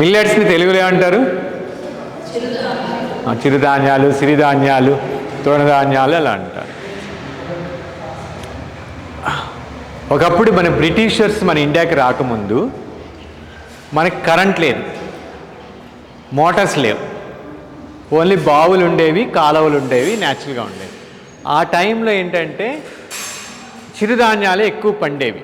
మిల్లెట్స్ని తెలుగులో ఏమంటారు? చిరుధాన్యాలు సిరిధాన్యాలు తృణధాన్యాలు అలా అంటారు. ఒకప్పుడు మన బ్రిటిషర్స్ మన ఇండియాకి రాకముందు మనకి కరెంట్ లేదు మోటార్స్ లేవు. ఓన్లీ బావులు ఉండేవి కాలువలు ఉండేవి న్యాచురల్గా ఉండేవి. ఆ టైంలో ఏంటంటే చిరుధాన్యాలే ఎక్కువ పండేవి.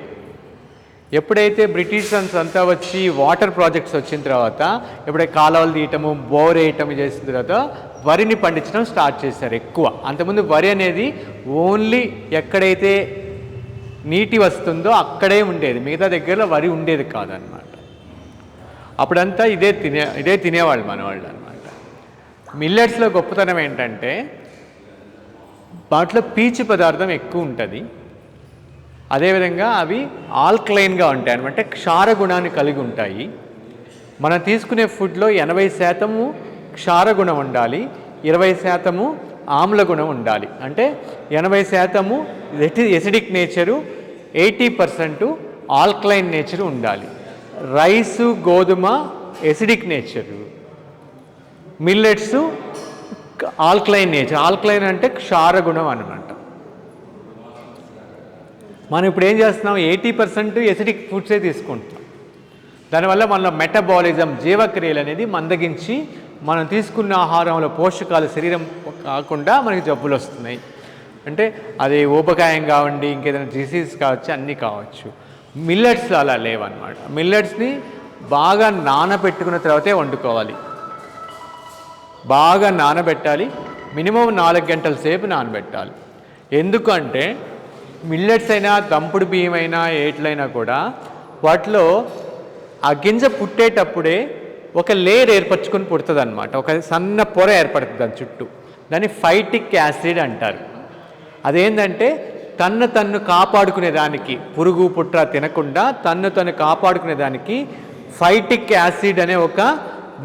ఎప్పుడైతే బ్రిటిషర్స్ అంతా వచ్చి వాటర్ ప్రాజెక్ట్స్ వచ్చిన తర్వాత ఎప్పుడైతే కాలువలు తీయటము బోర్ వేయటం చేసిన తర్వాత వరిని పండించడం స్టార్ట్ చేశారు ఎక్కువ. అంతకుముందు వరి అనేది ఓన్లీ ఎక్కడైతే నీటి వస్తుందో అక్కడే ఉండేది. మిగతా దగ్గరలో వరి ఉండేది కాదనమాట. అప్పుడంతా ఇదే తినే ఇదే తినేవాళ్ళు మనవాళ్ళు అనమాట మిల్లెట్స్లో గొప్పతనం ఏంటంటే వాటిలో పీచు పదార్థం ఎక్కువ ఉంటుంది. అదేవిధంగా అవి ఆల్కలైన్గా ఉంటాయి అనమాట క్షార గుణాన్ని కలిగి ఉంటాయి. మనం తీసుకునే ఫుడ్లో ఎనభై శాతము క్షార గుణం ఉండాలి ఇరవై శాతము ఆమ్ల గుణం ఉండాలి. అంటే ఎనభై శాతము acidic nature eighty percent alkaline nature ఉండాలి. రైసు గోధుమ acidic nature. Millets alkaline nature. Alkaline అంటే క్షార గుణం అనమాట మనం ఇప్పుడు ఏం చేస్తున్నాం? ఎయిటీ పర్సెంట్ ఎసిడిక్ ఫుడ్సే తీసుకుంటున్నాం. దానివల్ల మన మెటబాలిజం జీవక్రియలు అనేది మందగించి మనం తీసుకున్న ఆహారంలో పోషకాలు శరీరం కాకుండా మనకి జబ్బులు వస్తున్నాయి. అంటే అది ఊబకాయం కావండి ఇంకేదైనా డిసీజ్ కావచ్చు అన్నీ కావచ్చు. మిల్లెట్స్ అలా లేవన్నమాట. మిల్లెట్స్ని బాగా నానబెట్టుకున్న తర్వాతే వండుకోవాలి. బాగా నానబెట్టాలి. మినిమం నాలుగు గంటల సేపు నానబెట్టాలి. ఎందుకంటే మిల్లెట్స్ అయినా దంపుడు బియ్యం అయినా ఏట్లైనా కూడా వాటిలో ఆ గింజ పుట్టేటప్పుడే ఒక లేయర్ ఏర్పరచుకొని పుడుతుంది అనమాట ఒక సన్న పొర ఏర్పడుతుంది దాని చుట్టూ. దాన్ని ఫైటిక్ యాసిడ్ అంటారు. అదేంటంటే తన్ను తన్ను కాపాడుకునే దానికి పురుగు పుట్ర తినకుండా తన్ను తను కాపాడుకునే దానికి ఫైటిక్ యాసిడ్ అనే ఒక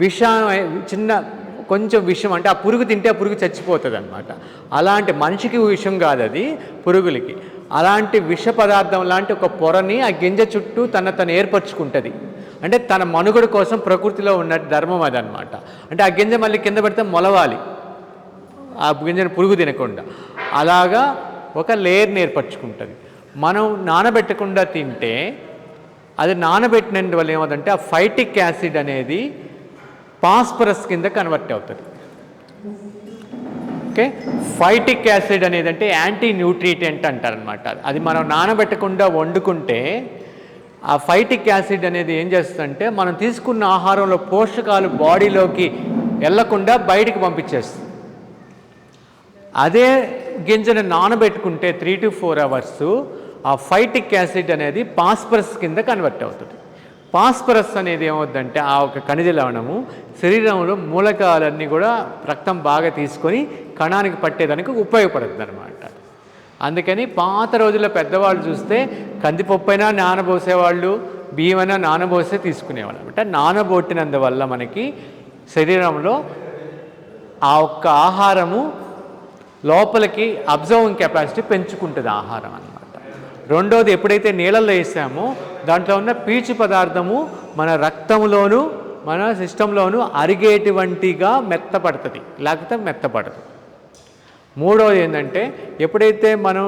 విషం చిన్న కొంచెం విషం అంటే ఆ పురుగు తింటే ఆ పురుగు చచ్చిపోతుంది అనమాట అలాంటి మనిషికి విషం కాదు అది పురుగులకి. అలాంటి విష పదార్థం లాంటి ఒక పొరని ఆ గింజ చుట్టూ తన తను ఏర్పరచుకుంటుంది. అంటే తన మనుగడ కోసం ప్రకృతిలో ఉన్న ధర్మం అదనమాట అంటే ఆ గింజ మళ్ళీ కింద పెడితే మొలవాలి. ఆ గింజను పురుగు తినకుండా. అలాగా ఒక లేయర్ని ఏర్పరచుకుంటుంది. మనం నానబెట్టకుండా తింటే అది నానబెట్టినందువల్ల ఏమవుతుందంటే ఆ ఫైటిక్ యాసిడ్ అనేది పాస్పరస్ కింద కన్వర్ట్ అవుతుంది. ఓకే? ఫైటిక్ యాసిడ్ అనేది అంటే యాంటీ న్యూట్రిటెంట్ అంటారనమాట అది మనం నానబెట్టకుండా వండుకుంటే ఆ ఫైటిక్ యాసిడ్ అనేది ఏం చేస్తుందంటే మనం తీసుకున్న ఆహారంలో పోషకాలు బాడీలోకి వెళ్ళకుండా బయటికి పంపించేస్తుంది. అదే గింజను నానబెట్టుకుంటే త్రీ టు ఫోర్ అవర్స్ ఆ ఫైటిక్ యాసిడ్ అనేది పాస్పరస్ కింద కన్వర్ట్ అవుతుంది. పాస్పరస్ అనేది ఏమవుద్దంటే ఆ ఒక ఖనిజ లవణము శరీరంలో మూలకాలన్నీ కూడా రక్తం బాగా తీసుకొని కణానికి పట్టేదానికి ఉపయోగపడుతుంది అనమాట అందుకని పాత రోజుల్లో పెద్దవాళ్ళు చూస్తే కందిపప్పు అయినా నానబోసేవాళ్ళు బియ్యమైనా నానబోసే తీసుకునేవాళ్ళు అనమాట నానబోటినందువల్ల మనకి శరీరంలో ఆ ఒక్క ఆహారము లోపలికి అబ్జర్వింగ్ కెపాసిటీ పెంచుకుంటుంది ఆహారం అన్నమాట. రెండోది ఎప్పుడైతే నీళ్ళల్లో వేసామో దాంట్లో ఉన్న పీచు పదార్థము మన రక్తంలోను మన సిస్టంలోను అరిగేటువంటిగా మెత్తపడుతుంది. లేకపోతే మెత్తపడదు. మూడవది ఏంటంటే ఎప్పుడైతే మనం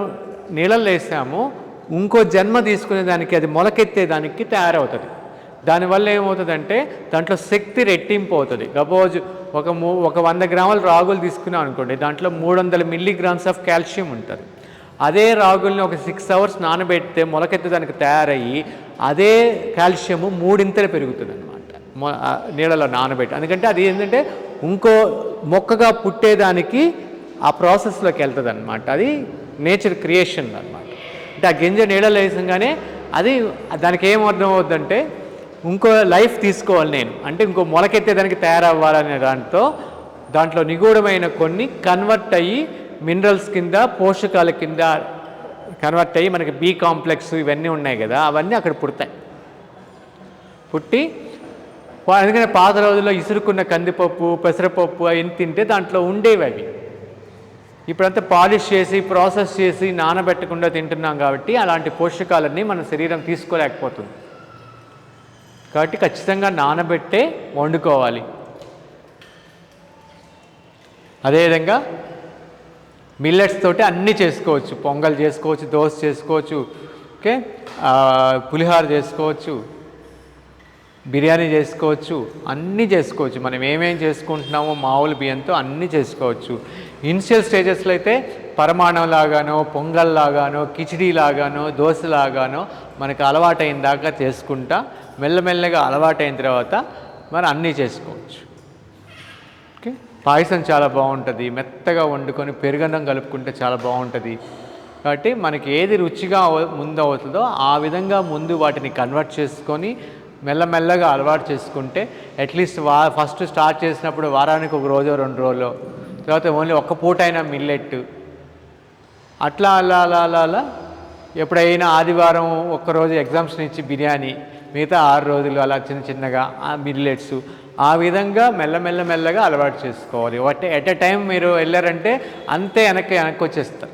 నీళ్ళల్లో వేసామో ఇంకో జన్మ తీసుకునే దానికి అది మొలకెత్తేదానికి తయారవుతుంది. దానివల్ల ఏమవుతుందంటే దాంట్లో శక్తి రెట్టింపు అవుతుంది. సపోజ్ ఒక మూ ఒక వంద గ్రాముల రాగులు తీసుకున్నాం అనుకోండి దాంట్లో మూడు వందల మిల్లీగ్రామ్స్ ఆఫ్ కాల్షియం ఉంటుంది. అదే రాగుల్ని ఒక సిక్స్ అవర్స్ నానబెడితే మొలకెత్తడానికి తయారయ్యి అదే కాల్షియము మూడింతలు పెరుగుతుంది అనమాట నీళ్ళలో నానబెట్టి. ఎందుకంటే అది ఏంటంటే ఇంకో మొక్కగా పుట్టేదానికి ఆ ప్రాసెస్లోకి వెళ్తుంది అనమాట అది నేచర్ క్రియేషన్ అనమాట అంటే ఆ గింజ నీడలో వేసంగానే అది దానికి ఏం అర్థం అవుతుందంటే ఇంకో లైఫ్ తీసుకోవాలి నేను. అంటే ఇంకో మొలకెత్తే దానికి తయారవ్వాలనే దాంతో దాంట్లో నిగూఢమైన కొన్ని కన్వర్ట్ అయ్యి మినరల్స్ కింద పోషకాల కింద కన్వర్ట్ అయ్యి మనకి బీ కాంప్లెక్స్ ఇవన్నీ ఉన్నాయి కదా అవన్నీ అక్కడ పుడతాయి. పుట్టి ఎందుకంటే పాత రోజుల్లో ఇసురుకున్న కందిపప్పు పెసరపప్పు అవన్నీ తింటే దాంట్లో ఉండేవి అవి. ఇప్పుడంతా పాలిష్ చేసి ప్రాసెస్ చేసి నానబెట్టకుండా తింటున్నాం కాబట్టి అలాంటి పోషకాలన్నీ మన శరీరం తీసుకోలేకపోతుంది. కాబట్టి ఖచ్చితంగా నానబెట్టే వండుకోవాలి. అదేవిధంగా మిల్లెట్స్ తోటి అన్నీ చేసుకోవచ్చు. పొంగల్ చేసుకోవచ్చు దోశ చేసుకోవచ్చు ఓకే? పులిహార పులిహోర చేసుకోవచ్చు బిర్యానీ చేసుకోవచ్చు అన్నీ చేసుకోవచ్చు. మనం ఏమేం చేసుకుంటున్నామో మామూలు బియ్యంతో అన్నీ చేసుకోవచ్చు. ఇనిషియల్ స్టేజెస్లో అయితే పరమాణం లాగానో పొంగల్ లాగానో కిచిడీ లాగానో దోశ లాగానో మనకు అలవాటైన దాకా చేసుకుంటా మెల్లమెల్లగా అలవాటైన తర్వాత మనం అన్నీ చేసుకోవచ్చు. ఓకే? పాయసం చాలా బాగుంటుంది. మెత్తగా వండుకొని పెరుగన్నం కలుపుకుంటే చాలా బాగుంటుంది. కాబట్టి మనకి ఏది రుచిగా ముందు అవుతుందో ఆ విధంగా ముందు వాటిని కన్వర్ట్ చేసుకొని మెల్లమెల్లగా అలవాటు చేసుకుంటే అట్లీస్ట్ వా ఫస్ట్ స్టార్ట్ చేసినప్పుడు వారానికి ఒక రోజు రెండు రోజులు తర్వాత ఓన్లీ ఒక్క పూట అయినా మిల్లెట్ అట్లా అలా అలా అలా అలా ఎప్పుడైనా ఆదివారం ఒక్కరోజు ఎగ్జామ్స్ నుంచి బిర్యానీ మిగతా ఆరు రోజులు అలా చిన్న చిన్నగా మిల్లెట్స్ ఆ విధంగా మెల్లమెల్ల మెల్లగా అలవాటు చేసుకోవాలి. వాటి ఎట్ ఎ టైం మీరు వెళ్ళారంటే అంతే వెనక్కి వెనక్కి వచ్చేస్తారు.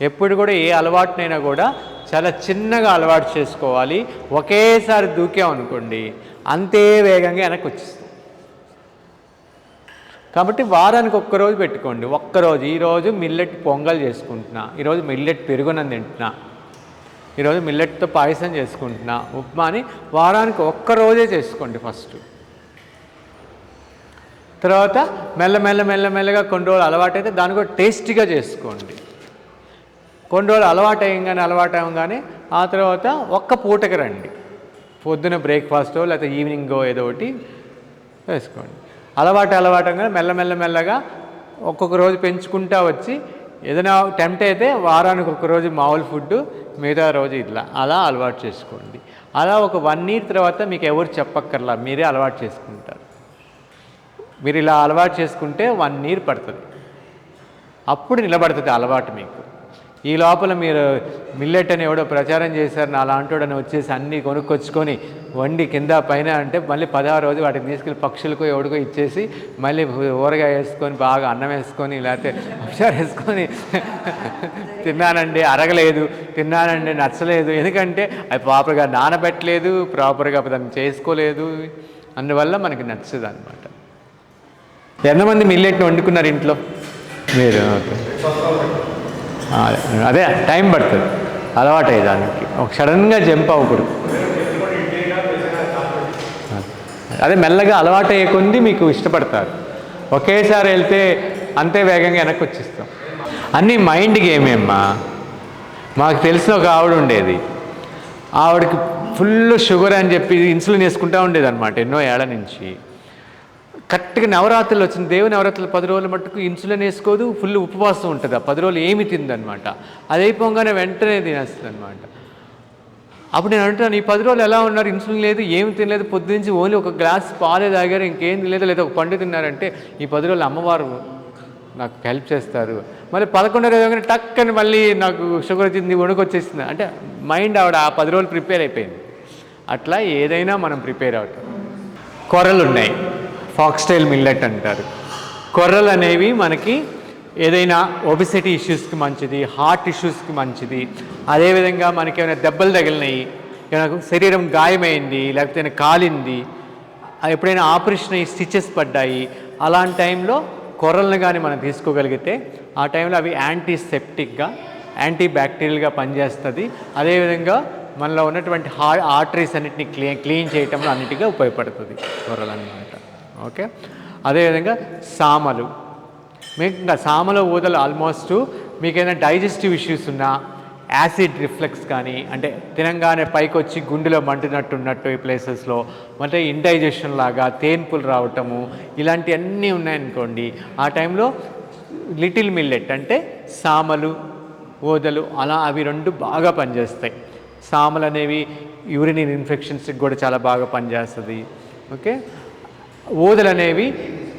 ఎప్పుడు కూడా ఏ అలవాటునైనా కూడా చాలా చిన్నగా అలవాటు చేసుకోవాలి. ఒకేసారి దూకామనుకోండి అంతే వేగంగా వెనక్కి వచ్చేస్తాం కాబట్టి వారానికి ఒక్కరోజు పెట్టుకోండి. ఒక్కరోజు ఈరోజు మిల్లెట్ పొంగల్ చేసుకుంటున్నా. ఈరోజు మిల్లెట్ పెరుగున తింటున్నా. ఈరోజు మిల్లెట్తో పాయసం చేసుకుంటున్నా. ఉప్మాని వారానికి ఒక్కరోజే చేసుకోండి ఫస్ట్. తర్వాత మెల్ల మెల్ల మెల్ల మెల్లగా కొన్ని రోజులు అలవాటైతే దాన్ని కూడా టేస్టీగా చేసుకోండి. కొన్ని రోజులు అలవాటు అయ్యంగానే అలవాటు అవ్వగానే ఆ తర్వాత ఒక్క పూటకి రండి. పొద్దున బ్రేక్ఫాస్టో లేకపోతే ఈవినింగో ఏదో ఒకటి వేసుకోండి. అలవాటు అలవాటు మెల్లమెల్ల మెల్ల మెల్ల మెల్లగా ఒక్కొక్క రోజు పెంచుకుంటా వచ్చి ఏదైనా టెంప్ట్ అయితే వారానికి ఒక రోజు మామూలు ఫుడ్ మిగతా రోజు ఇట్లా. అలా అలవాటు చేసుకోండి. అలా ఒక వన్ ఇయర్ తర్వాత మీకు ఎవరు చెప్పక్కర్లా మీరే అలవాటు చేసుకుంటారు. మీరు ఇలా అలవాటు చేసుకుంటే వన్ ఇయర్ పడుతుంది. అప్పుడు నిలబడుతుంది అలవాటు మీకు. ఈ లోపల మీరు మిల్లెట్ అని ఎవడో ప్రచారం చేశారు నా లాంటోడని వచ్చేసి అన్నీ కొనుక్కొచ్చుకొని వండి కింద పైన అంటే మళ్ళీ పదహారు రోజు వాటిని తీసుకెళ్ళి పక్షులకు ఎవడికో ఇచ్చేసి మళ్ళీ ఊరగాయ వేసుకొని బాగా అన్నం వేసుకొని లేకపోతే హుషారు వేసుకొని తిన్నానండి అరగలేదు తిన్నానండి నచ్చలేదు. ఎందుకంటే అది ప్రాపర్గా నానబెట్టలేదు ప్రాపర్గా దాన్ని చేసుకోలేదు. అందువల్ల మనకి నచ్చదు అనమాట ఎంతమంది మిల్లెట్ని వండుకున్నారు ఇంట్లో? మీరు ఓకే. అదే టైం పడుతుంది. అలవాటు అయ్యేదానికి ఒక సడన్గా జంప్ అవ్వకూడదు. అదే మెల్లగా అలవాటు అయ్యే కొంది మీకు ఇష్టపడతారు. ఒకేసారి వెళ్తే అంతే వేగంగా వెనక్కి వచ్చేస్తాం. అన్నీ మైండ్ గేమేమ్మా మాకు తెలిసిన ఒక ఆవిడ ఉండేది. ఆవిడకి ఫుల్ షుగర్ అని చెప్పి ఇన్సులిన్ వేసుకుంటా ఉండేది అనమాట ఎన్నో ఏళ్ళ నుంచి. కరెక్ట్గా నవరాత్రులు వచ్చింది దేవుని నవరాత్రులు పది రోజుల మట్టుకు ఇన్సులిన్ వేసుకోదు ఫుల్ ఉపవాసం ఉంటుంది. ఆ పది రోజులు ఏమి తిందనమాట. అది అయిపోగానే వెంటనే తినేస్తుంది అనమాట అప్పుడు నేను అంటున్నాను ఈ పది రోజులు ఎలా ఉన్నారు? ఇన్సులిన్ లేదు ఏమి తినలేదు పొద్దునుంచి ఓన్లీ ఒక గ్లాస్ పాలే తాగారు ఇంకేం తినలేదు లేదా ఒక పండు తిన్నారంటే ఈ పది రోజులు అమ్మవారు నాకు హెల్ప్ చేస్తారు. మళ్ళీ పదకొండో రోజు టక్ అని మళ్ళీ నాకు షుగర్ వచ్చింది వణుకొచ్చేసింది. అంటే మైండ్ ఆవిడ ఆ పది రోజులు ప్రిపేర్ అయిపోయింది. అట్లా ఏదైనా మనం ప్రిపేర్ అవటం కొరలు ఉన్నాయి ఫాక్స్టైల్ మిల్లెట్ అంటారు. కొర్రలు అనేవి మనకి ఏదైనా ఒబిసిటీ ఇష్యూస్కి మంచిది హార్ట్ ఇష్యూస్కి మంచిది. అదేవిధంగా మనకి ఏమైనా దెబ్బలు తగిలినాయి ఏమైనా శరీరం గాయమైంది లేకపోతే ఏమైనా కాలింది ఎప్పుడైనా ఆపరేషన్ అయ్యి స్టిచెస్ పడ్డాయి అలాంటి టైంలో కొర్రలను కానీ మనం తీసుకోగలిగితే ఆ టైంలో అవి యాంటీసెప్టిక్గా యాంటీ బ్యాక్టీరియల్గా పనిచేస్తుంది. అదేవిధంగా మనలో ఉన్నటువంటి హా ఆర్టరీస్ అన్నిటిని క్లీన్ క్లీన్ చేయటంలో అన్నిటిగా ఉపయోగపడుతుంది కొర్రలు అనేది ఓకే? అదేవిధంగా సామలు. మీకు ఇంకా సామల ఊదలు ఆల్మోస్ట్ మీకు ఏదైనా డైజెస్టివ్ ఇష్యూస్ ఉన్నా యాసిడ్ రిఫ్లెక్స్ కానీ అంటే తినంగానే పైకి వచ్చి గుండెలో మంటినట్టు ఉన్నట్టు ఈ ప్లేసెస్లో అంటే ఇండైజెషన్ లాగా తేన్పులు రావటము ఇలాంటివన్నీ ఉన్నాయనుకోండి ఆ టైంలో లిటిల్ మిల్లెట్ అంటే సామలు ఓదలు అలా అవి రెండు బాగా పనిచేస్తాయి. సామలు అనేవి యూరినరీ ఇన్ఫెక్షన్స్కి కూడా చాలా బాగా పనిచేస్తుంది. ఓకే? ఊదలు అనేవి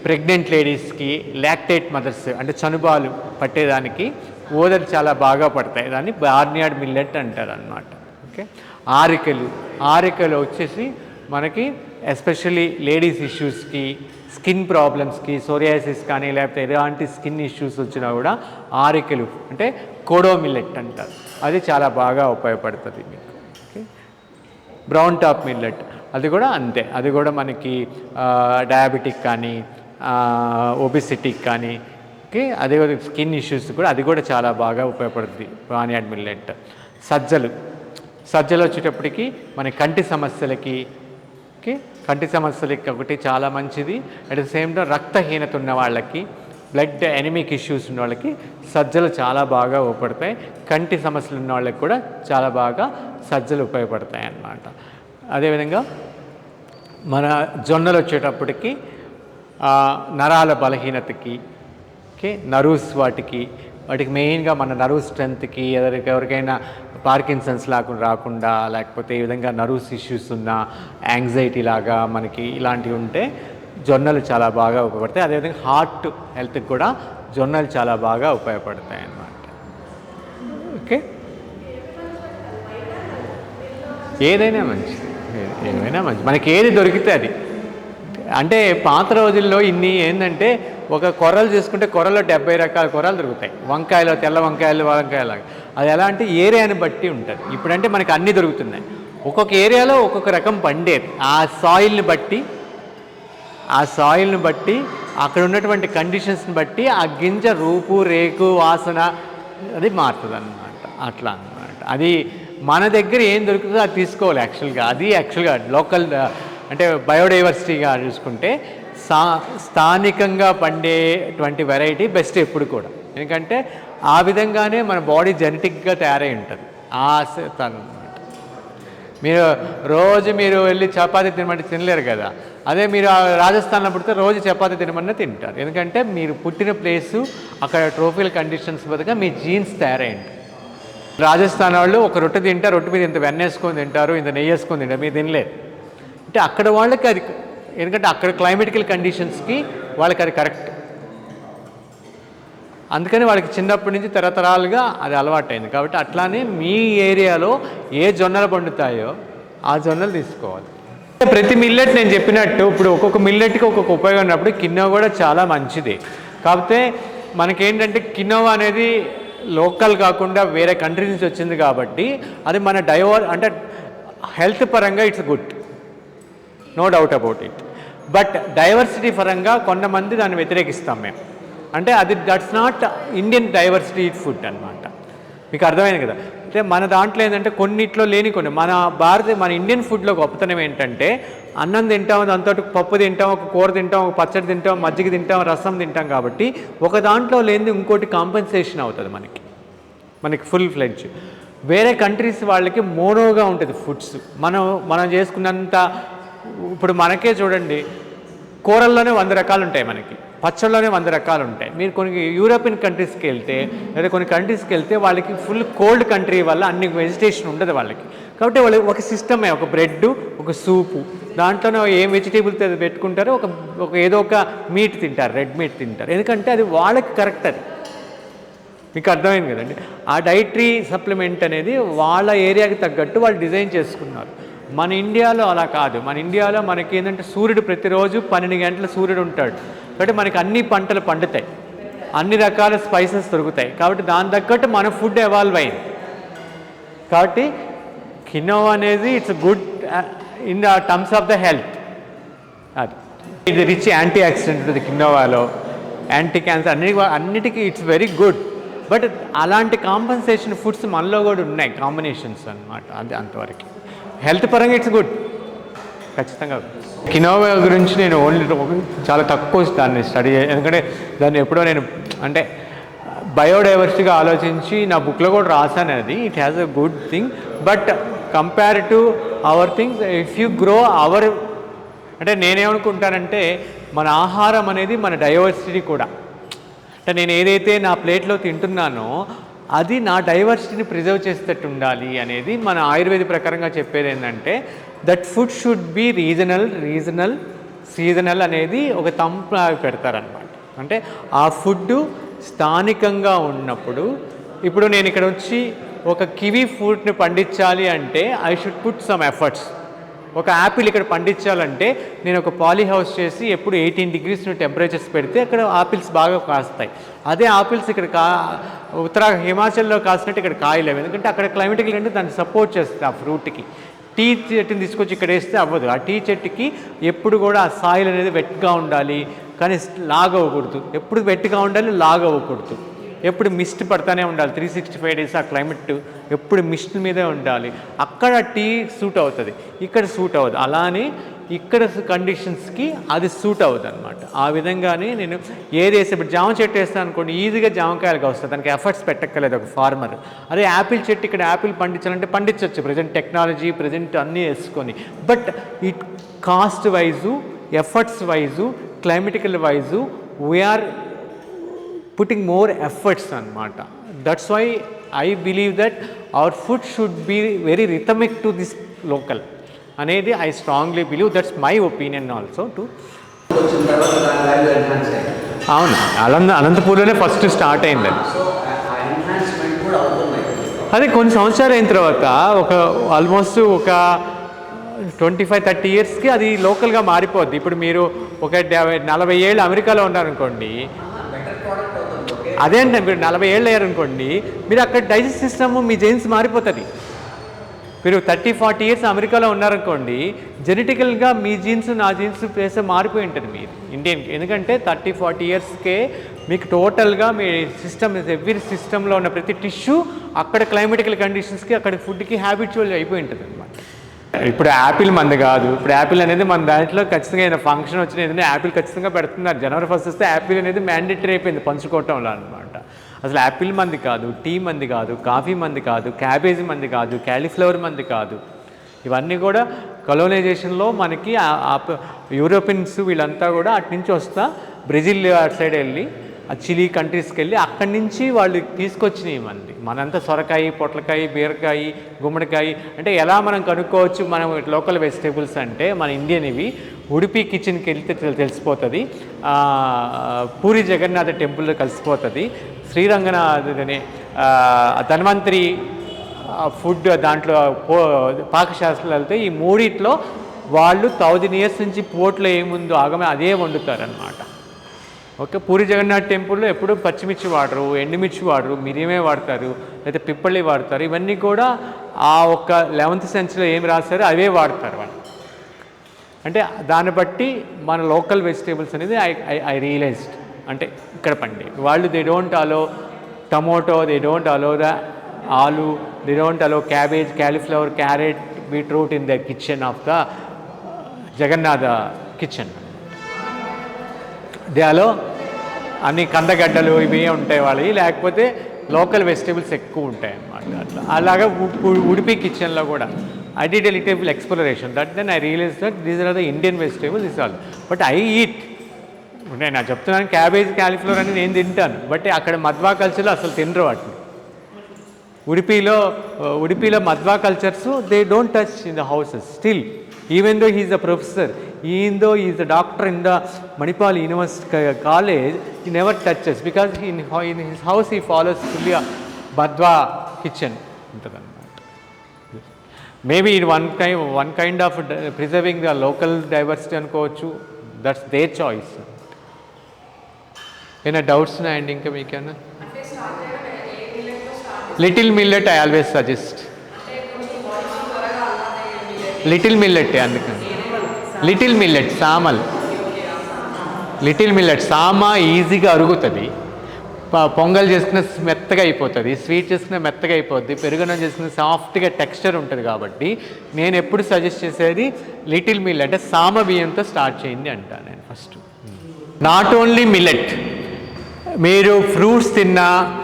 ప్రెగ్నెంట్ లేడీస్కి లాక్టేట్ మదర్స్ అంటే చనుబాలు పట్టేదానికి ఊదలు చాలా బాగా పడతాయి. దాన్ని బార్నియాడ్ మిల్లెట్ అంటారు అనమాట ఓకే? ఆరికలు. ఆరికలు వచ్చేసి మనకి ఎస్పెషల్లీ లేడీస్ ఇష్యూస్కి స్కిన్ ప్రాబ్లమ్స్కి సోరియాసిస్ కానీ లేకపోతే ఎలాంటి స్కిన్ ఇష్యూస్ వచ్చినా కూడా ఆరికలు అంటే కోడో మిల్లెట్ అంటారు. అది చాలా బాగా ఉపయోగపడుతుంది మీకు. ఓకే? Brown top millet. అది కూడా అంతే. అది కూడా మనకి డయాబెటిక్ కానీ ఒబిసిటీకి కానీ అదే స్కిన్ ఇష్యూస్ కూడా అది కూడా చాలా బాగా ఉపయోగపడుతుంది బానియాడ్ మిల్లెట్ సజ్జలు. సజ్జలు వచ్చేటప్పటికి మన కంటి సమస్యలకి కంటి సమస్యలకి ఒకటి చాలా మంచిది. అట్ ద సేమ్ టైం రక్తహీనత ఉన్న వాళ్ళకి బ్లడ్ ఎనిమిక్ ఇష్యూస్ ఉన్న వాళ్ళకి సజ్జలు చాలా బాగా ఉపయోగపడతాయి. కంటి సమస్యలు ఉన్న వాళ్ళకి కూడా చాలా బాగా సజ్జలు ఉపయోగపడతాయి అన్నమాట అదేవిధంగా మన జొన్నలు వచ్చేటప్పటికి నరాల బలహీనతకి ఓకే నర్వ్స్ వాటికి వాటికి మెయిన్గా మన నర్వ్ స్ట్రెంత్కి ఎవరికి ఎవరికైనా పార్కిన్సన్స్ లాగా రాకుండా లేకపోతే ఈ విధంగా నర్వ్స్ ఇష్యూస్ ఉన్న యాంగ్జైటీ లాగా మనకి ఇలాంటివి ఉంటే జొన్నలు చాలా బాగా ఉపయోగపడతాయి. అదేవిధంగా హార్ట్ హెల్త్కి కూడా జొన్నలు చాలా బాగా ఉపయోగపడతాయి అన్నమాట. ఓకే? ఏదైనా మంచిది. ఏమైనా మంచి మనకి ఏది దొరికితే అది. అంటే పాత రోజుల్లో ఇన్ని ఏంటంటే ఒక కొరలు చూసుకుంటే కొరలో డెబ్బై రకాల కొరలు దొరుకుతాయి. వంకాయలు తెల్ల వంకాయలు వంకాయలు అది ఎలా అంటే ఏరియాని బట్టి ఉంటుంది. ఇప్పుడంటే మనకి అన్నీ దొరుకుతున్నాయి. ఒక్కొక్క ఏరియాలో ఒక్కొక్క రకం పండేది. ఆ సాయిల్ని బట్టి ఆ సాయిల్ని బట్టి అక్కడ ఉన్నటువంటి కండిషన్స్ని బట్టి ఆ గింజ రూపు రేకు వాసన అది మారుతుంది అన్నమాట అట్లా అన్నమాట. అది మన దగ్గర ఏం దొరుకుతుందో అది తీసుకోవాలి యాక్చువల్గా. అది యాక్చువల్గా లోకల్ అంటే బయోడైవర్సిటీగా చూసుకుంటే సా స్థానికంగా పండేటువంటి వెరైటీ బెస్ట్ ఎప్పుడు కూడా. ఎందుకంటే ఆ విధంగానే మన బాడీ జెనెటిక్గా తయారై ఉంటుంది. ఆ తను మీరు రోజు మీరు వెళ్ళి చపాతీ తినమంటే తినలేరు కదా. అదే మీరు ఆ రాజస్థాన్లో పుడితే రోజు చపాతీ తినమన్నా తింటారు. ఎందుకంటే మీరు పుట్టిన ప్లేసు అక్కడ ట్రోఫిల్ కండిషన్స్ బదుగా మీ జీన్స్ తయారైంది రాజస్థాన్ వాళ్ళు ఒక రొట్టె తింటారు రొట్టె మీద ఇంత వెన్న వేసుకొని తింటారు ఇంత నెయ్యి వేసుకొని తింటారు మీరు తినలేదు. అంటే అక్కడ వాళ్ళకి అది ఎందుకంటే అక్కడ క్లైమేటికల్ కండిషన్స్కి వాళ్ళకి అది కరెక్ట్ అందుకని వాళ్ళకి చిన్నప్పటి నుంచి తరతరాలుగా అది అలవాటైంది. కాబట్టి అట్లానే మీ ఏరియాలో ఏ జొన్నలు పండుతాయో ఆ జొన్నలు తీసుకోవాలి. ప్రతి మిల్లెట్ నేను చెప్పినట్టు ఇప్పుడు ఒక్కొక్క మిల్లెట్కి ఒక్కొక్క ఉపయోగం ఉన్నప్పుడు కిన్నో కూడా చాలా మంచిది. కాకపోతే మనకేంటంటే కిన్నోవా అనేది లోకల్ కాకుండా వేరే కంట్రీ నుంచి వచ్చింది కాబట్టి అది మన డైవర్ అంటే హెల్త్ పరంగా it's good. No doubt about it. But diversity పరంగా కొంతమంది దాన్ని వ్యతిరేకిస్తాం మేము. అంటే అది that's not Indian diversity food అన్నమాట. మీకు అర్థమైంది కదా? అంటే మన దాంట్లో ఏంటంటే కొన్నిట్లో లేని కొన్ని. మన భారత మన ఇండియన్ ఫుడ్లో గొప్పతనం ఏంటంటే అన్నం తింటాం దాంతో పప్పు తింటాం ఒక కూర తింటాం ఒక పచ్చడి తింటాం మజ్జిగ తింటాం రసం తింటాం కాబట్టి ఒక దాంట్లో లేనిది ఇంకోటి కాంపెన్సేషన్ అవుతుంది మనకి. మనకి ఫుల్ ఫ్లెడ్జ్ వేరే కంట్రీస్ వాళ్ళకి మోనోగా ఉంటుంది ఫుడ్స్ మనం మనం చేసుకున్నంత ఇప్పుడు మనకే చూడండి కూరల్లోనే వంద రకాలు ఉంటాయి మనకి. పచ్చళ్ళలోనే వంద రకాలు ఉంటాయి. మీరు కొన్ని యూరోపియన్ కంట్రీస్కి వెళ్తే లేదా కొన్ని కంట్రీస్కి వెళ్తే వాళ్ళకి ఫుల్ కోల్డ్ కంట్రీ వల్ల అన్ని వెజిటేషన్ ఉండదు వాళ్ళకి. కాబట్టి వాళ్ళు ఒక సిస్టమే ఒక బ్రెడ్ ఒక సూపు. దాంట్లోనే ఏం వెజిటేబుల్స్ అది పెట్టుకుంటారో ఒక ఒక ఏదో ఒక మీట్ తింటారు రెడ్ మీట్ తింటారు. ఎందుకంటే అది వాళ్ళకి కరెక్ట్ అది. మీకు అర్థమైంది కదండి? ఆ డైటరీ సప్లిమెంట్ అనేది వాళ్ళ ఏరియాకి తగ్గట్టు వాళ్ళు డిజైన్ చేసుకున్నారు. మన ఇండియాలో అలా కాదు. మన ఇండియాలో మనకి ఏంటంటే సూర్యుడు ప్రతిరోజు పన్నెండు గంటల సూర్యుడు ఉంటాడు. కాబట్టి మనకి అన్ని పంటలు పండుతాయి. అన్ని రకాల స్పైసెస్ దొరుకుతాయి. కాబట్టి దాని తగ్గట్టు మన ఫుడ్ ఎవాల్వ్ అయింది. కాబట్టి కినో అనేది it's good in the terms of the health అది. ఇది రిచ్ యాంటీ ఆక్సిడెంట్ ఉంటుంది కిన్నోవాలో యాంటీ క్యాన్సర్ అన్ని అన్నిటికీ ఇట్స్ వెరీ గుడ్ బట్ అలాంటి కాంపన్సేషన్ ఫుడ్స్ మనలో కూడా ఉన్నాయి. కాంబినేషన్స్ అన్నమాట. అది అంతవరకు. హెల్త్ పరంగా ఇట్స్ గుడ్. ఖచ్చితంగా. కినోవా గురించి నేను ఓన్లీ చాలా తక్కువ దాన్ని స్టడీ ఎందుకంటే దాన్ని ఎప్పుడో నేను అంటే బయోడైవర్సిటీగా ఆలోచించి నా బుక్లో కూడా రాశాను అది. It has a good thing but compare to our things if you grow our అంటే నేనేమనుకుంటానంటే మన ఆహారం అనేది మన డైవర్సిటీ కూడా. అంటే నేను ఏదైతే నా ప్లేట్లో తింటున్నానో అది నా డైవర్సిటీని ప్రిజర్వ్ చేసేటట్టు ఉండాలి అనేది మన ఆయుర్వేద ప్రకారంగా చెప్పేది ఏంటంటే that food should be regional regional seasonal అనేది ఒక తంప పెడతారనమాట అంటే ఆ ఫుడ్ స్థానికంగా ఉన్నప్పుడు ఇప్పుడు నేను ఇక్కడ వచ్చి ఒక కివీ ఫ్రూట్ని పండించాలి అంటే I should put some efforts ఒక యాపిల్ ఇక్కడ పండించాలంటే నేను ఒక పాలీ హౌస్ చేసి ఎప్పుడు ఎయిటీన్ డిగ్రీస్ టెంపరేచర్స్ పెడితే అక్కడ ఆపిల్స్ బాగా కాస్తాయి. అదే ఆపిల్స్ ఇక్కడ కా ఉత్తరా హిమాచల్లో కాసినట్టు ఇక్కడ కాయలేవు. ఎందుకంటే అక్కడ క్లైమేటిక్ అంటే దాన్ని సపోర్ట్ చేస్తుంది ఆ ఫ్రూట్కి టీ చెట్టుని తీసుకొచ్చి ఇక్కడ వేస్తే అవ్వదు. ఆ టీ చెట్టుకి ఎప్పుడు కూడా ఆ సాయిల్ అనేది వెట్గా ఉండాలి. కానీ లాగ్ అవ్వకూడదు ఎప్పుడు వెట్గా ఉండాలి లాగ్ అవ్వకూడదు ఎప్పుడు మిస్ట్ పడతానే ఉండాలి. త్రీ సిక్స్టీ ఫైవ్ డేస్ ఆ క్లైమేట్ ఎప్పుడు మిస్ట్ మీదే ఉండాలి. అక్కడ టీ సూట్ అవుతుంది ఇక్కడ సూట్ అవ్వదు. అలానే ఇక్కడ కండిషన్స్కి అది సూట్ అవ్వదు అనమాట ఆ విధంగానే నేను ఏది వేస్తే ఇప్పుడు జామ చెట్టు వేస్తాను అనుకోండి ఈజీగా జామకాయలుగా వస్తుంది. దానికి ఎఫర్ట్స్ పెట్టక్కర్లేదు ఒక ఫార్మర్. అదే యాపిల్ చెట్టు ఇక్కడ యాపిల్ పండించాలంటే పండించవచ్చు ప్రజెంట్ టెక్నాలజీ ప్రజెంట్ అన్నీ వేసుకొని. But it cost wise efforts wise climatical wise we're putting more efforts అనమాట that's why I believe that our food should be very rhythmic to this local అనేది I strongly believe that's my opinion also to అవును అనంత అనంతపూర్లోనే first start అయింది. అదే కొన్ని సంవత్సరాలు అయిన తర్వాత ఒక ఆల్మోస్ట్ ఒక ట్వంటీ ఫైవ్ థర్టీ ఇయర్స్కి అది లోకల్గా మారిపోద్ది. ఇప్పుడు మీరు ఒక నలభై ఏళ్ళు అమెరికాలో ఉన్నారనుకోండి అదేంటే అదే మీరు నలభై ఏళ్ళు అయ్యారనుకోండి మీరు అక్కడ డైజెస్ట్ సిస్టమ్ మీ జెయిన్స్ మారిపోతుంది. మీరు థర్టీ ఫార్టీ ఇయర్స్ అమెరికాలో ఉన్నారనుకోండి జెనెటికల్గా మీ జీన్స్ నా జీన్స్ ప్లేస్ మారిపోయి ఉంటుంది మీరు ఇండియన్ ఎందుకంటే థర్టీ ఫార్టీ ఇయర్స్కే మీకు టోటల్గా మీ సిస్టమ్ ఎవ్రీ సిస్టంలో ఉన్న ప్రతి టిష్యూ అక్కడ క్లైమేటికల్ కండిషన్స్కి అక్కడ ఫుడ్కి హ్యాబిచువల్ అయిపోయి ఉంటుంది అనమాట ఇప్పుడు యాపిల్ మంది కాదు. ఇప్పుడు యాపిల్ అనేది మన దాంట్లో ఖచ్చితంగా ఏదైనా ఫంక్షన్ వచ్చిన ఏదైనా యాపిల్ ఖచ్చితంగా పెడుతున్నారు. జనవరి ఫస్ట్ వస్తే యాపిల్ అనేది మ్యాండేటరీ అయిపోయింది పంచుకోవటంలో అనమాట అసలు యాపిల్ మంది కాదు టీ మంది కాదు కాఫీ మంది కాదు క్యాబేజీ మంది కాదు క్యాలీఫ్లవర్ మంది కాదు. ఇవన్నీ కూడా కలోనైజేషన్లో మనకి యూరోపియన్స్ వీళ్ళంతా కూడా అటు నుంచి వస్తా బ్రెజిల్ అటు సైడ్ వెళ్ళి చిలీ కంట్రీస్కి వెళ్ళి అక్కడి నుంచి వాళ్ళు తీసుకొచ్చినాయి మంది మనంతా సొరకాయ పొట్లకాయ బీరకాయ గుమ్మడికాయ అంటే ఎలా మనం కనుక్కోవచ్చు మనం లోకల్ వెజిటేబుల్స్ అంటే మన ఇండియన్ ఇవి ఉడిపి కిచెన్కి వెళ్తే తెలిసిపోతుంది. పూరి జగన్నాథ టెంపుల్లో కలిసిపోతుంది. శ్రీరంగనాథని ధన్వంతరి ఫుడ్ దాంట్లో పో పాకశాస్త్రాలు వెళ్తే ఈ మూడిట్లో వాళ్ళు థౌజండ్ ఇయర్స్ నుంచి పోట్లో ఏముందో ఆగమే అదే వండుతారనమాట ఓకే పూరి జగన్నాథ్ టెంపుల్లో ఎప్పుడు పచ్చిమిర్చి వాడరు ఎండుమిర్చి వాడరు మిరియమే వాడతారు లేదా పిప్పళ్ళి వాడతారు. ఇవన్నీ కూడా ఆ ఒక్క లెవెంత్ సెంచరీలో ఏం రాస్తారో అవే వాడతారు వాళ్ళు. అంటే దాన్ని బట్టి మన లోకల్ వెజిటేబుల్స్ అనేది ఐ ఐ ఐ రియలైజ్డ్. అంటే ఇక్కడ పండి. వాళ్ళు they don't allow tomato they don't allow the aloo they don't allow cabbage cauliflower carrot beetroot in the kitchen of the Jagannatha kitchen. They allow అన్ని కందగడ్డలు ఇవి ఉంటాయి వాళ్ళవి. లేకపోతే లోకల్ వెజిటేబుల్స్ ఎక్కువ ఉంటాయి అన్నమాట అట్లా. అలాగా ఉడిపి కిచెన్లో కూడా I did a exploration. That then I realize that these are the Indian vegetables is all. But I eat. నేను చెప్తున్నాను క్యాబేజ్ క్యాలిఫ్లవర్ అని నేను తింటాను. బట్ అక్కడ మద్వా కల్చర్లో అసలు తినరు వాటిని. ఉడిపిలో ఉడిపిలో Madhva cultures they don't touch in the houses still even though he is the professor even though is the doctor in the Manipal university college he never touches because in in his house he follows fully Madhva kitchen ఉంటుందన్నమాట maybe ఇది one కై one kind of preserving the local diversity అనుకోవచ్చు. That's they choice ఏమైనా doubts ఉన్నాయండి ఇంకా మీకేనా? Little millet I always suggest little millet అందుకని. Little millet సామల్. Little millet సామా ఈజీగా అరుగుతుంది. ప- పొంగల్ చేసుకున్న మెత్తగా అయిపోతుంది స్వీట్ చేసుకున్న మెత్తగా అయిపోద్ది పెరుగున చేసుకున్న సాఫ్ట్గా టెక్స్చర్ ఉంటుంది కాబట్టి నేను ఎప్పుడు సజెస్ట్ చేసేది లిటిల్ మిల్ అంటే సామ బియ్యంతో స్టార్ట్ చేయండి అంటాను నేను ఫస్ట్. నాట్ ఓన్లీ మిల్లెట్ మీరు ఫ్రూట్స్ తిన్నా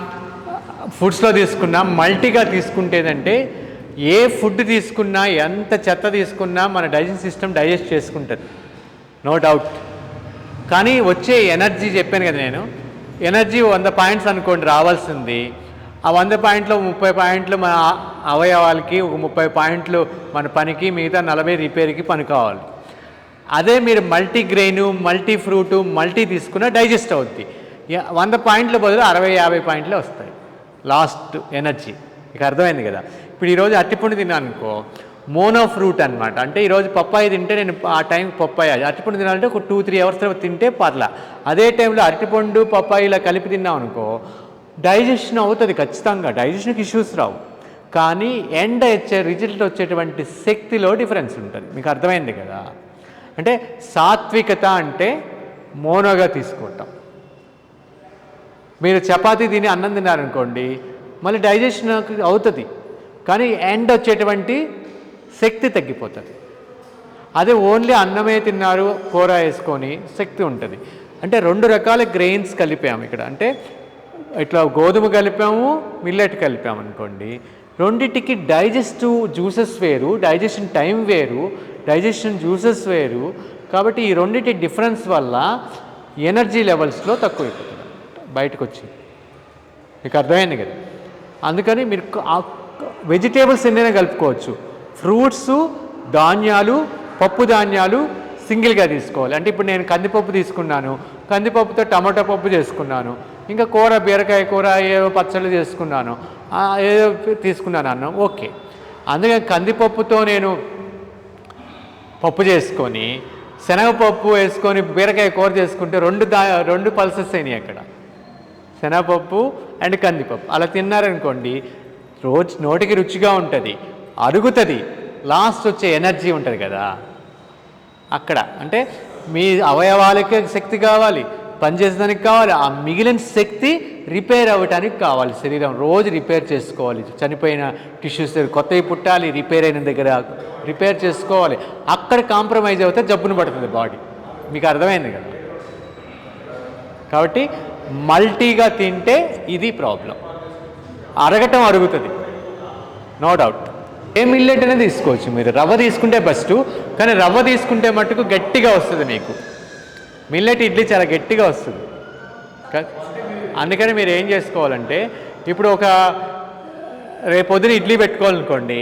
ఫుడ్స్లో తీసుకున్నా మల్టీగా తీసుకుంటేదంటే ఏ ఫుడ్ తీసుకున్నా ఎంత చెత్త తీసుకున్నా మన డైజెషన్ సిస్టమ్ డైజెస్ట్ చేసుకుంటుంది. No doubt. కానీ వచ్చే ఎనర్జీ చెప్పాను కదా నేను. ఎనర్జీ వంద పాయింట్స్ అనుకోండి రావాల్సింది. ఆ వంద పాయింట్లో ముప్పై పాయింట్లు మన అవయవాలకి ఒక ముప్పై పాయింట్లు మన పనికి మిగతా నలభై రిపేర్కి పని కావాలి అదే మీరు multi grain multi fruit multi తీసుకున్న డైజెస్ట్ అవుద్ది. వంద పాయింట్ల బదులు అరవై యాభై పాయింట్లు వస్తాయి. Lost energy. ఇక అర్థమైంది కదా? ఇప్పుడు ఈరోజు అరటిపండు తిన్నాను అనుకో మోనో ఫ్రూట్ అనమాట అంటే ఈరోజు పప్పాయి తింటే నేను ఆ టైం పప్పాయి అరటిపండు తినాలంటే ఒక టూ త్రీ అవర్స్ తర్వాత తింటే పర్లా. అదే టైంలో అరటిపండు పప్పాయి ఇలా కలిపి తిన్నాం అనుకో డైజెషన్ అవుతుంది ఖచ్చితంగా. డైజెషన్కి ఇష్యూస్ రావు. కానీ ఎండ్ వచ్చే రిజల్ట్ వచ్చేటువంటి శక్తిలో డిఫరెన్స్ ఉంటుంది. మీకు అర్థమైంది కదా? అంటే సాత్వికత అంటే మోనోగా తీసుకోవటం. మీరు చపాతీ తిని అన్నం తిన్నారనుకోండి మళ్ళీ డైజెషన్ అవుతుంది. కానీ ఎండ్ వచ్చేటువంటి శక్తి తగ్గిపోతుంది. అదే ఓన్లీ అన్నమే తిన్నారు కూర వేసుకొని శక్తి ఉంటుంది. అంటే రెండు రకాల గ్రెయిన్స్ కలిపాము ఇక్కడ. అంటే ఇట్లా గోధుమ కలిపాము మిల్లెట్ కలిపాము అనుకోండి. రెండింటికి డైజెస్టివ్ జ్యూసెస్ వేరు డైజెషన్ టైం వేరు డైజెషన్ జ్యూసెస్ వేరు. కాబట్టి ఈ రెండింటి డిఫరెన్స్ వల్ల ఎనర్జీ లెవెల్స్లో తక్కువ అయిపోతుంది బయటకు వచ్చి మీకు అర్థమైంది కదా? అందుకని మీరు వెజిటేబుల్స్ ఎన్నైనా కలుపుకోవచ్చు. ఫ్రూట్స్ ధాన్యాలు పప్పు ధాన్యాలు సింగిల్గా తీసుకోవాలి. అంటే ఇప్పుడు నేను కందిపప్పు తీసుకున్నాను. కందిపప్పుతో టమాటా పప్పు చేసుకున్నాను. ఇంకా కూర బీరకాయ కూర ఏదో పచ్చళ్ళు చేసుకున్నాను. ఏదో తీసుకున్నాను అన్నం. ఓకే. అందుకని కందిపప్పుతో నేను పప్పు చేసుకొని శనగపప్పు వేసుకొని బీరకాయ కూర చేసుకుంటే రెండు దా రెండు పల్సెస్ అయినాయి అక్కడ. శనగపప్పు అండ్ కందిపప్పు. అలా తిన్నారనుకోండి రోజు నోటికి రుచిగా ఉంటుంది అరుగుతుంది లాస్ట్ వచ్చే ఎనర్జీ ఉంటుంది కదా. అక్కడ అంటే మీ అవయవాలకే శక్తి కావాలి పనిచేసేదానికి కావాలి ఆ మిగిలిన శక్తి రిపేర్ అవ్వటానికి కావాలి శరీరం రోజు రిపేర్ చేసుకోవాలి. చనిపోయిన టిష్యూస్ కొత్తవి పుట్టాలి రిపేర్ అయిన దగ్గర రిపేర్ చేసుకోవాలి. అక్కడ కాంప్రమైజ్ అవుతే జబ్బును పడుతుంది బాడీ మీకు అర్థమైంది కదా. కాబట్టి మల్టీగా తింటే ఇది ప్రాబ్లం అరగటం అరుగుతుంది. నో డౌట్ ఏ మిల్లెట్ అనేది తీసుకోవచ్చు మీరు. రవ్వ తీసుకుంటే బెస్ట్ కానీ రవ్వ తీసుకుంటే మట్టుకు గట్టిగా వస్తుంది మీకు. మిల్లెట్ ఇడ్లీ చాలా గట్టిగా వస్తుంది. అందుకని మీరు ఏం చేసుకోవాలంటే ఇప్పుడు ఒక రేపొద్దున ఇడ్లీ పెట్టుకోవాలనుకోండి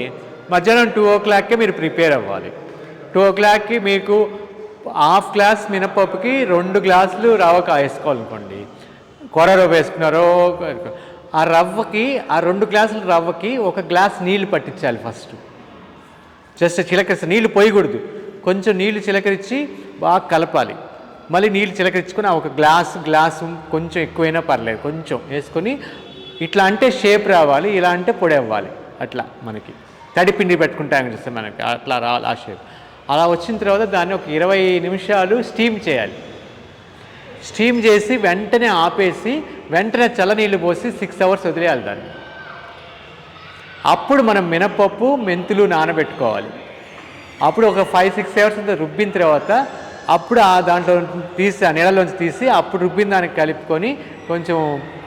మధ్యాహ్నం టూ ఓ క్లాక్కి మీరు ప్రిపేర్ అవ్వాలి. టూ ఓ క్లాక్కి మీకు హాఫ్ గ్లాస్ మినపప్పుకి రెండు గ్లాసులు రవ్వ వేసుకోవాలనుకోండి కొర రవ్వ వేసుకున్నారో ఆ రవ్వకి ఆ రెండు గ్లాసుల రవ్వకి ఒక గ్లాస్ నీళ్ళు పట్టించాలి ఫస్ట్. జస్ట్ చిలకరిస్తే నీళ్ళు పోయకూడదు. కొంచెం నీళ్ళు చిలకరించి బాగా కలపాలి. మళ్ళీ నీళ్ళు చిలకరించుకొని ఒక గ్లాస్ గ్లాసు కొంచెం ఎక్కువైనా పర్లేదు. కొంచెం వేసుకొని ఇట్లా అంటే షేప్ రావాలి ఇలా అంటే పొడి అవ్వాలి. అట్లా మనకి. తడిపిండి పెట్టుకుంటాం చూస్తే మనకి. అట్లా రావాలి ఆ షేప్. అలా వచ్చిన తర్వాత దాన్ని ఒక ఇరవై నిమిషాలు స్టీమ్ చేయాలి. స్టీమ్ చేసి వెంటనే ఆపేసి వెంటనే చల్లనీళ్ళు పోసి సిక్స్ అవర్స్ వదిలేయాలి దాన్ని. అప్పుడు మనం మినపప్పు మెంతులు నానబెట్టుకోవాలి. అప్పుడు ఒక ఫైవ్ సిక్స్ అవర్స్ అంతా రుబ్బిన తర్వాత అప్పుడు ఆ దాంట్లో తీసి ఆ నీళ్ళలోంచి తీసి అప్పుడు రుబ్బిన దానికి కలుపుకొని కొంచెం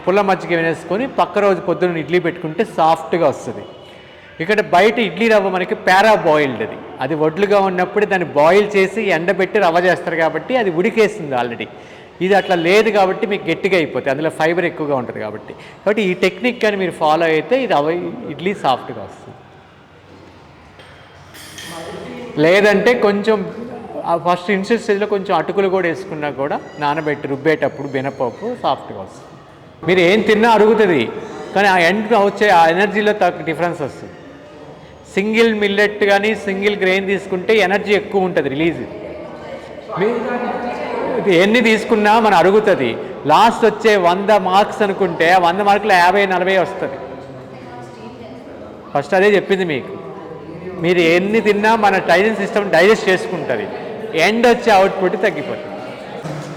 పుల్ల మజ్జిగ వేసుకొని పక్క రోజు పొద్దున్న ఇడ్లీ పెట్టుకుంటే సాఫ్ట్గా వస్తుంది. ఇక్కడ బయట ఇడ్లీ రవ్వ మనకి పారా బాయిల్డ్ అది. అది వడ్లుగా ఉన్నప్పుడు దాన్ని బాయిల్ చేసి ఎండబెట్టి రవ్వ చేస్తారు కాబట్టి అది ఉడికేస్తుంది ఆల్రెడీ. ఇది అట్లా లేదు కాబట్టి మీకు గట్టిగా అయిపోతుంది అందులో ఫైబర్ ఎక్కువగా ఉంటుంది కాబట్టి. కాబట్టి ఈ టెక్నిక్ కానీ మీరు ఫాలో అయితే ఇది అవ ఇడ్లీ సాఫ్ట్గా వస్తుంది. లేదంటే కొంచెం ఫస్ట్ ఇన్స్టెంట్ స్టేజ్లో కొంచెం అటుకులు కూడా వేసుకున్నా కూడా నానబెట్టి రుబ్బేటప్పుడు బెనపప్పు సాఫ్ట్గా వస్తుంది. మీరు ఏం తిన్నా అరుగుతుంది. కానీ ఆ ఎండ్ వచ్చే ఆ ఎనర్జీలో తక్కువ డిఫరెన్స్ వస్తుంది. సింగిల్ మిల్లెట్ కానీ సింగిల్ గ్రెయిన్ తీసుకుంటే ఎనర్జీ ఎక్కువ ఉంటుంది రిలీజ్ ఎన్ని తీసుకున్నా మనం అడుగుతుంది లాస్ట్ వచ్చే వంద మార్క్స్ అనుకుంటే ఆ వంద మార్కులు యాభై నలభై వస్తుంది. ఫస్ట్ అదే చెప్పింది మీకు. మీరు ఎన్ని తిన్నా మన డైజెస్ట్ సిస్టమ్ డైజెస్ట్ చేసుకుంటుంది. ఎండ్ వచ్చే అవుట్పుట్ తగ్గిపోతుంది.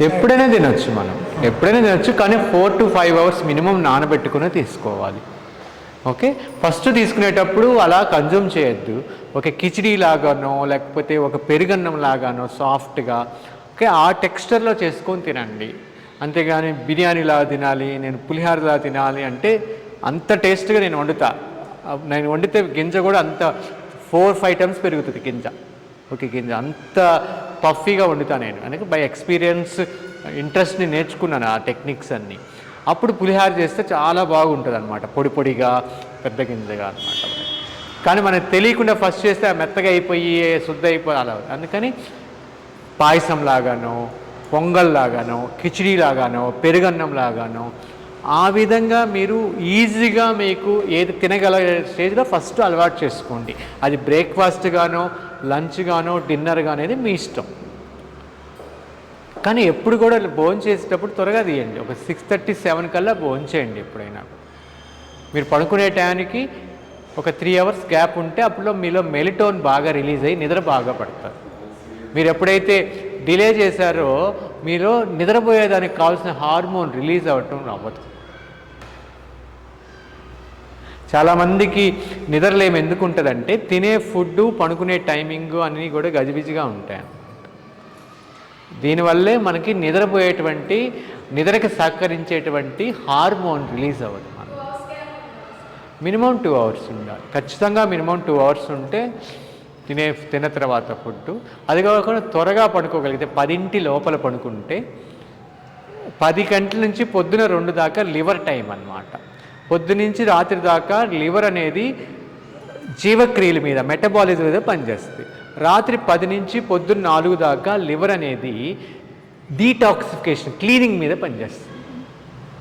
ఎప్పుడైనా తినొచ్చు మనం. ఎప్పుడైనా తినొచ్చు కానీ four to five hours minimum నానబెట్టుకుని తీసుకోవాలి. ఓకే? ఫస్ట్ తీసుకునేటప్పుడు అలా కన్జ్యూమ్ చేయొద్దు. ఒక కిచిడీ లాగానో లేకపోతే ఒక పెరుగన్నం లాగానో సాఫ్ట్గా ఓకే ఆ టెక్స్చర్లో చేసుకొని తినండి. అంతేగాని బిర్యానీలా తినాలి నేను పులిహారలా తినాలి అంటే అంత టేస్ట్గా నేను వండుతా. నేను వండితే గింజ కూడా అంత ఫోర్ ఫైవ్ టైమ్స్ పెరుగుతుంది గింజ. ఓకే గింజ అంత పఫీగా వండుతా నేను. అందుకే బై ఎక్స్పీరియన్స్ ఇంట్రెస్ట్ని నేర్చుకున్నాను ఆ టెక్నిక్స్ అన్నీ. అప్పుడు పులిహార చేస్తే చాలా బాగుంటుంది అనమాట పొడి పొడిగా పెద్ద గింజగా అనమాట కానీ మనకు తెలియకుండా ఫస్ట్ చేస్తే ఆ మెత్తగా అయిపోయి శుద్ధ అయిపోయి అలా. అందుకని పాయసం లాగానో పొంగల్ లాగానో కిచిడీ లాగానో పెరుగన్నం లాగానో ఆ విధంగా మీరు ఈజీగా మీకు ఏది తినగల స్టేజ్లో ఫస్ట్ అలవాటు చేసుకోండి. అది బ్రేక్ఫాస్ట్ గానో లంచ్ గానో డిన్నర్ గానో అనేది మీ ఇష్టం. కానీ ఎప్పుడు కూడా భోజనం చేసేటప్పుడు త్వరగా తీయండి. ఒక సిక్స్ థర్టీ సెవెన్ కల్లా భోజనం చేయండి ఎప్పుడైనా. మీరు పడుకునే టయానికి ఒక త్రీ అవర్స్ గ్యాప్ ఉంటే అప్పుడు మీలో మెలిటోన్ బాగా రిలీజ్ అయ్యి నిద్ర బాగా పడుతుంది. మీరు ఎప్పుడైతే డిలే చేశారో మీరు నిద్రపోయేదానికి కావాల్సిన హార్మోన్ రిలీజ్ అవ్వటం అవ్వదు చాలామందికి నిద్రలేమి ఎందుకు ఉంటుందంటే తినే ఫుడ్ పడుకునే టైమింగ్ అన్నీ కూడా గజిబిజిగా ఉంటాయి దీనివల్లే మనకి నిద్రపోయేటువంటి నిద్రకి సహకరించేటువంటి హార్మోన్ రిలీజ్ అవ్వదు మనం మినిమం టూ అవర్స్ ఉండాలి. ఖచ్చితంగా మినిమం టూ అవర్స్ ఉంటే తినే తిన్న తర్వాత ఫుడ్ అది కాకుండా త్వరగా పడుకోగలిగితే పదింటి లోపల పడుకుంటే పది గంటల నుంచి పొద్దున రెండు దాకా లివర్ టైం అన్నమాట. పొద్దునుంచి రాత్రి దాకా లివర్ అనేది జీవక్రియల మీద మెటబాలిజం మీద పనిచేస్తుంది. రాత్రి పది నుంచి పొద్దున్న నాలుగు దాకా లివర్ అనేది డీటాక్సిఫికేషన్ క్లీనింగ్ మీద పనిచేస్తుంది.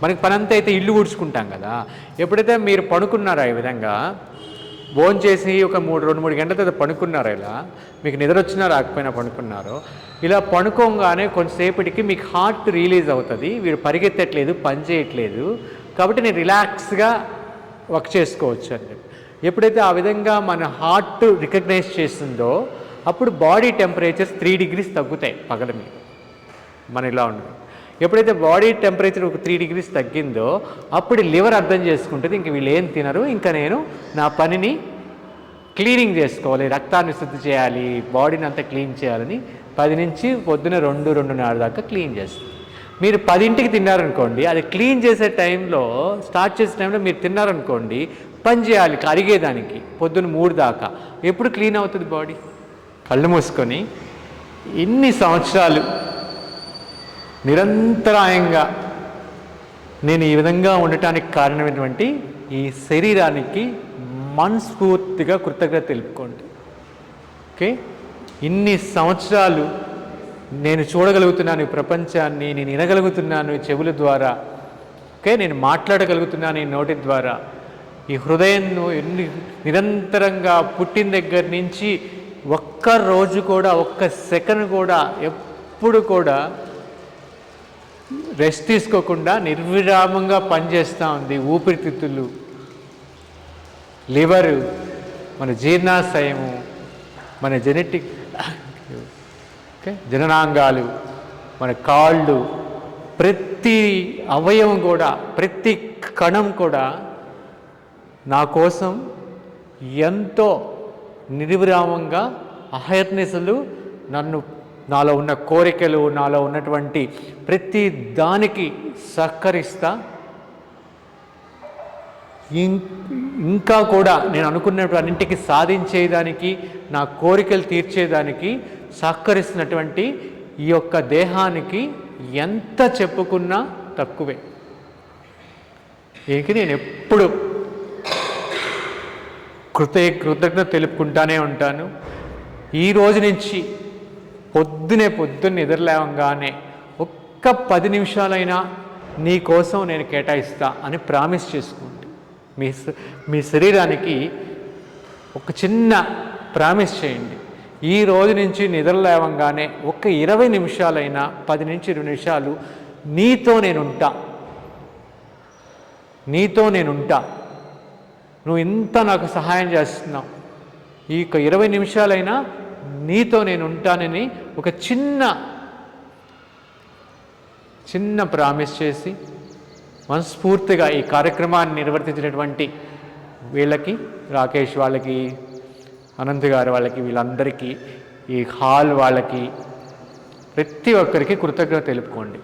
మనకి పనంతా అయితే ఇల్లు ఊడ్చుకుంటాం కదా. ఎప్పుడైతే మీరు పడుకున్నారో ఈ విధంగా భోజనం చేసి ఒక మూడు రెండు మూడు గంటల తర్వాత పడుకున్నారో ఇలా. మీకు నిద్ర వచ్చినా రాకపోయినా పడుకున్నారో. ఇలా పడుకోగానే కొంతసేపటికి మీకు హార్ట్ రిలీజ్ అవుతుంది. వీరు పరిగెత్తట్లేదు పని చేయట్లేదు. కాబట్టి నేను రిలాక్స్గా వర్క్ చేసుకోవచ్చు అని ఎప్పుడైతే ఆ విధంగా మన హార్ట్ రికగ్నైజ్ చేస్తుందో అప్పుడు బాడీ టెంపరేచర్స్ త్రీ డిగ్రీస్ తగ్గుతాయి పగల మీద. మన ఇలా ఉండదు. ఎప్పుడైతే బాడీ టెంపరేచర్ ఒక త్రీ డిగ్రీస్ తగ్గిందో అప్పుడు లివర్ అర్థం చేసుకుంటుంది ఇంక వీళ్ళు ఏం తినరు. ఇంకా నేను నా పనిని క్లీనింగ్ చేసుకోవాలి రక్తాన్ని శుద్ధి చేయాలి బాడీని అంతా క్లీన్ చేయాలని పది నుంచి పొద్దున రెండు రెండున్నర దాకా క్లీన్ చేస్తుంది మీరు పదింటికి తిన్నారనుకోండి అది క్లీన్ చేసే టైంలో స్టార్ట్ చేసే టైంలో మీరు తిన్నారనుకోండి పని చేయాలి కరిగేదానికి పొద్దున్న మూడు దాకా. ఎప్పుడు క్లీన్ అవుతుంది బాడీ? కళ్ళు మూసుకొని ఇన్ని సంవత్సరాలు నిరంతరాయంగా నేను ఈ విధంగా ఉండటానికి కారణమైనటువంటి ఈ శరీరానికి మనస్ఫూర్తిగా కృతజ్ఞత తెలుపుకోండి. ఓకే? ఇన్ని సంవత్సరాలు నేను చూడగలుగుతున్నాను ఈ ప్రపంచాన్ని నేను వినగలుగుతున్నాను ఈ చెవుల ద్వారా. ఓకే? నేను మాట్లాడగలుగుతున్నాను ఈ నోటి ద్వారా. ఈ హృదయంను ఎన్ని నిరంతరంగా పుట్టిన దగ్గర నుంచి ఒక్క రోజు కూడా ఒక్క సెకండ్ కూడా ఎప్పుడు కూడా రెస్ట్ తీసుకోకుండా నిర్విరామంగా పనిచేస్తూ ఉంది ఊపిరితిత్తులు. లివరు మన జీర్ణాశయము మన జెనెటిక్ ఓకే జననాంగాలు మన కాళ్ళు ప్రతి అవయవం కూడా ప్రతి కణం కూడా నా కోసం ఎంతో నిర్విరామంగా అహర్నిశలు నన్ను నాలో ఉన్న కోరికలు నాలో ఉన్నటువంటి ప్రతి దానికి సహకరిస్తా. ఇం- ఇంకా కూడా నేను అనుకున్నప్పుడు అన్నింటికి సాధించేదానికి నా కోరికలు తీర్చేదానికి సహకరిస్తున్నటువంటి ఈ యొక్క దేహానికి ఎంత చెప్పుకున్నా తక్కువే. దీనికి నేను ఎప్పుడు కృత కృతజ్ఞత తెలుపుకుంటానే ఉంటాను. ఈ రోజు నుంచి పొద్దునే పొద్దున్న నిద్రలేవంగానే ఒక్క పది నిమిషాలైనా నీ కోసం నేను కేటాయిస్తా అని ప్రామిస్ చేసుకోండి మీ మీ శరీరానికి ఒక చిన్న ప్రామిస్ చేయండి. ఈ రోజు నుంచి నిద్రలేవంగానే ఒక ఇరవై నిమిషాలైనా పది నుంచి ఇరవై నిమిషాలు నీతో నేనుంటా. నీతో నేనుంటా. నువ్వు ఇంత నాకు సహాయం చేస్తున్నావు. ఈ యొక్క ఇరవై నిమిషాలైనా నీతో నేను ఉంటానని ఒక చిన్న చిన్న ప్రామిస్ చేసి మనస్ఫూర్తిగా ఈ కార్యక్రమాన్ని నిర్వర్తించినటువంటి వీళ్ళకి రాకేష్ వాళ్ళకి అనంత్ గారు వాళ్ళకి వీళ్ళందరికీ ఈ హాల్ వాళ్ళకి ప్రతి ఒక్కరికి కృతజ్ఞత తెలుపుకోండి.